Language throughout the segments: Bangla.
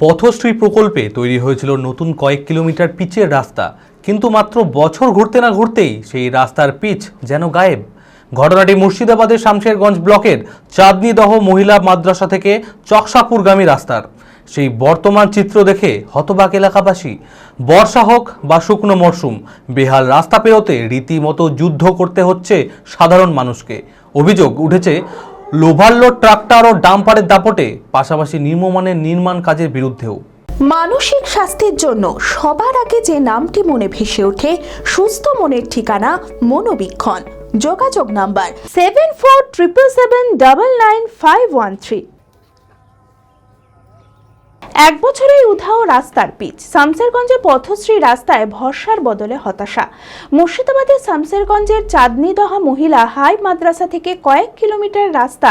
পথশ্রী প্রকল্পে তৈরি হয়েছিল নতুন কয়েক কিলোমিটার পিচের রাস্তা। কিন্তু মাত্র বছর ঘুরতে না ঘুরতেই সেই রাস্তার পিচ যেন গায়েব। ঘটনাটি মুর্শিদাবাদের শামশেরগঞ্জ ব্লকের চাঁদনিদহ মহিলা মাদ্রাসা থেকে চকসাপুরগামী রাস্তার। সেই বর্তমান চিত্র দেখে হতবাক এলাকাবাসী, বর্ষা হোক বা শুকনো মরশুম, বেহাল রাস্তা পেরোতে রীতিমতো যুদ্ধ করতে হচ্ছে সাধারণ মানুষকে। অভিযোগ উঠেছে লোভাল্লো ট্রাক্টর ও ডাম্পারের দাপটে, পাশাপাশি নিম্নমানের নির্মাণ কাজের বিরুদ্ধেও। মানসিক স্বাস্থ্যের জন্য সবার আগে যে নামটি মনে ভেসে ওঠে, সুস্থ মনের ঠিকানা মনোবীক্ষণ। যোগাযোগ number seven four triple seven double nine five one three এক বছরেই উধাও রাস্তার পিচ। শামসেরগঞ্জে পথশ্রী রাস্তায় ভরসার বদলে হতাশা। মুর্শিদাবাদের শামসেরগঞ্জের চাঁদনিদহা মহিলা হাই মাদ্রাসা থেকে কয়েক কিলোমিটার রাস্তা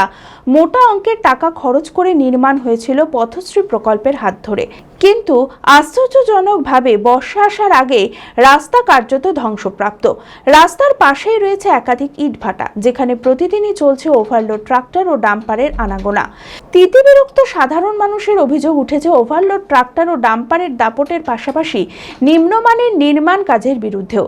মোটা অঙ্কের টাকা খরচ করে নির্মাণ হয়েছিল পথশ্রী প্রকল্পের হাত ধরে। কিন্তু আশ্চর্যজনকভাবে বর্ষা আসার আগে রাস্তা কার্যত ধ্বংসপ্রাপ্ত। রাস্তার পাশেই রয়েছে একাধিক ইটভাটা, যেখানে প্রতিদিনই চলছে ওভারলোড ট্রাক্টর ও ডাম্পারের আনাগোনা। তিতিবিরক্ত সাধারণ মানুষের অভিযোগ উঠেছে, ওভারলোড ট্রাক্টর ও ডাম্পারের দাপটের পাশাপাশি নিম্নমানের নির্মাণ কাজের বিরুদ্ধেও।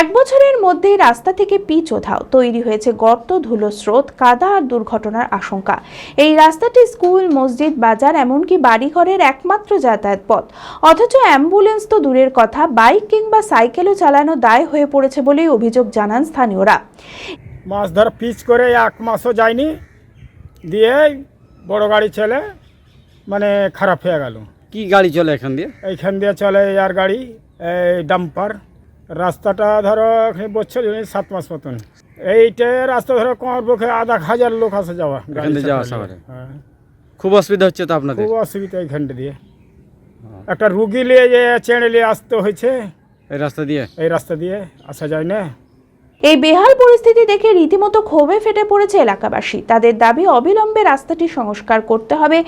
এক বছরের মধ্যেই রাস্তা থেকে পিচ ওধাও তৈরি হয়েছে গর্ত ধুলো স্রোত কাদা আর দুর্ঘটনার আশঙ্কা। এই রাস্তাটি স্কুল মসজিদ বাজার এমনকি বাড়িঘরের একমাত্র যাতায়াত পথ। অথচ অ্যাম্বুলেন্স তো দূরের কথা বাইক কিংবা সাইকেলও চালানো দায় হয়ে পড়েছে বলেই অভিযোগ জানান স্থানীয়রা। মাছ ধর পিচ করে এক মাসও যায়নি দিয়ে বড় গাড়ি চলে মানে খারাপ হয়ে গেল। কি গাড়ি চলে এখান দিয়ে? এইখান দিয়ে চলে আর গাড়ি ডাম্পার। রাস্তাটা ধরো বছর সাত মাস মতন। এইটা রাস্তা ধরো কমার পক্ষে আধা হাজার লোক আসা যাওয়া গাড়ি যাওয়া আসা করে। হ্যাঁ। খুব অসুবিধা হচ্ছে তো আপনাদের? খুব অসুবিধা এইখানটা দিয়ে। একটা রুগী নিয়ে যে চেড়ে নিয়ে আসতে হয়েছে এই রাস্তা দিয়ে? এই রাস্তা দিয়ে আসা যায় না। এই বেহাল পরিস্থিতি দেখে রীতিমতো ক্ষোভে ফেটে পড়েছে এলাকাবাসী। তাদের দাবি অবিলম্বে রাস্তাটি সংস্কার করতে হবে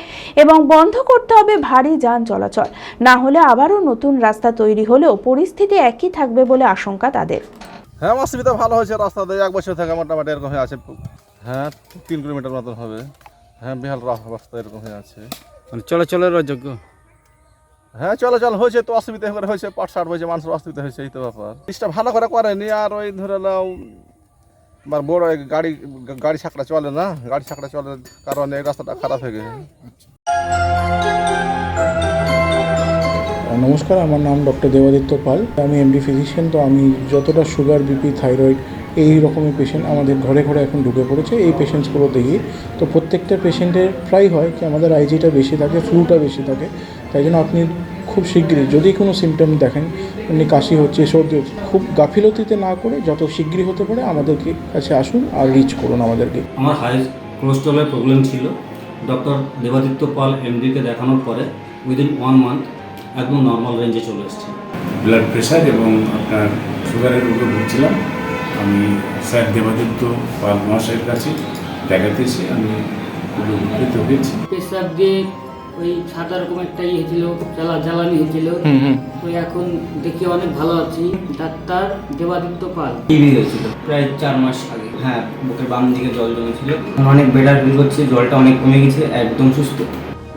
এবং বন্ধ করতে হবে ভারী যান চলাচল। না হলে আবারও নতুন রাস্তা তৈরি হলেও পরিস্থিতি একই থাকবে বলে আশঙ্কা তাদের। হ্যাঁ অসুবিধা ভালো হয়েছে রাস্তা দিয়ে এক বছর থেকে মোটামুটি এরকম হয়ে আছে। হ্যাঁ তিন কিলোমিটার মতন হবে। হ্যাঁ বিহাল রাস্তা এরকম হয়ে আছে। মানে চলাচলের অযোগ্য হ্যাঁ চলাচল হয়েছে তো, অসুবিধা করে হয়েছে পাট শাট হয়েছে মানুষের অসুবিধা হয়েছে, এই তো ব্যাপার। জিনিসটা ভালো করে করেনি আর ওই ধরে নাও, আমার বড় গাড়ি গাড়ি ছাকড়া চলে না, গাড়ি ছাকড়া চলে কারণে রাস্তাটা খারাপ হয়ে গেছে। নমস্কার, আমার নাম ডক্টর দেবাদিত্য পাল। আমি এমডি ফিজিশিয়ান তো আমি যতটা সুগার বিপি থাইরয়েড এই রকমের পেশেন্ট আমাদের ঘরে ঘরে এখন ঢুকে পড়েছে, এই পেশেন্টসগুলো দেখি। তো প্রত্যেকটা পেশেন্টের প্রায় হয় কি, আমাদের আইজিটা বেশি থাকে ফ্লুটা বেশি থাকে। তাই জন্য আপনি খুব শীঘ্রই যদি কোনো সিমটম দেখেন এমনি কাশি হচ্ছে সর্দি হচ্ছে খুব গাফিলতিতে না করে যত শীঘ্রই হতে পারে আমাদেরকে কাছে আসুন আর রিচ করুন আমাদেরকে। আমার হাই কোলেস্ট্রলের প্রবলেম ছিল। ডক্টর দেবাদিত্য পাল এমডিকে দেখানোর পরে উইদিন ওয়ান মান্থ একদম নর্মাল রেঞ্জে চলে এসেছে। ব্লাড প্রেশার এবং আপনার সুগারের উপরে ভুগছিলাম। আমি স্যার দেবাদিত্য পাল মহাশয়ের কাছে দেখাতেছি আমি উপকৃত হয়েছি। পেশাব দিয়ে ওই সাদা রকম একটা ইয়ে হয়েছিল জ্বালা জ্বালানি হয়েছিল। ওই এখন দেখি অনেক ভালো আছি। ডাক্তার দেবাদিত্য পাল। টিভি হয়েছিল? প্রায় চার মাস আগে। হ্যাঁ বুকের বাম দিকে জল জমেছিল। অনেক বেটার ফিল করছে জলটা অনেক কমে গেছে একদম সুস্থ।